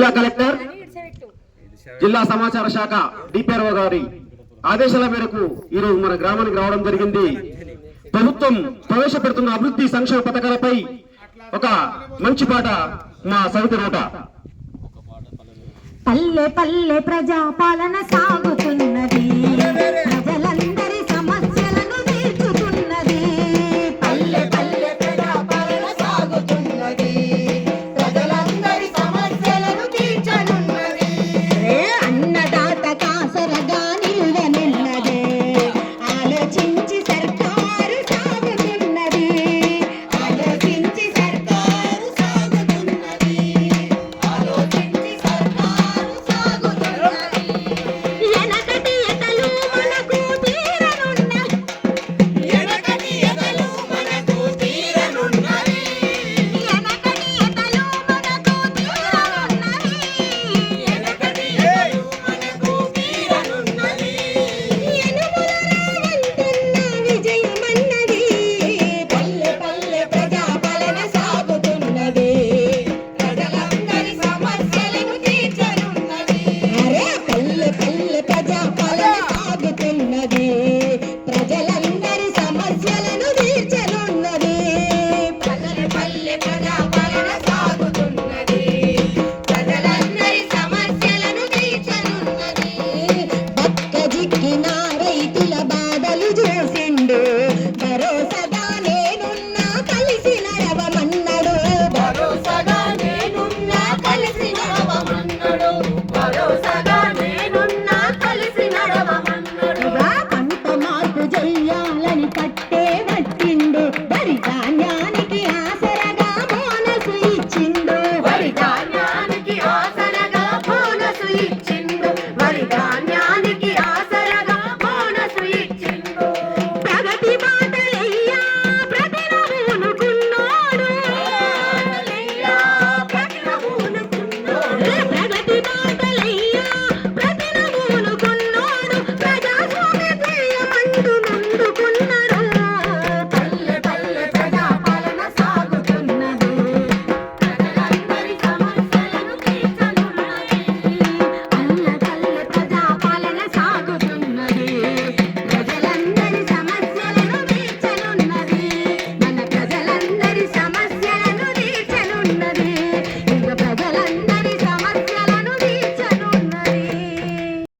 జిల్లా కలెక్టర్ జిల్లా సమాచార శాఖ డిపిఆర్ఓ గారి ఆదేశాల మేరకు ఈరోజు మన గ్రామానికి రావడం జరిగింది. ప్రభుత్వం ప్రవేశపెడుతున్న అభివృద్ధి సంక్షేమ పథకాలపై ఒక మంచి పాట మా సవితి నోట. పల్లె పల్లె ప్రజా పాలన సాగుతుంది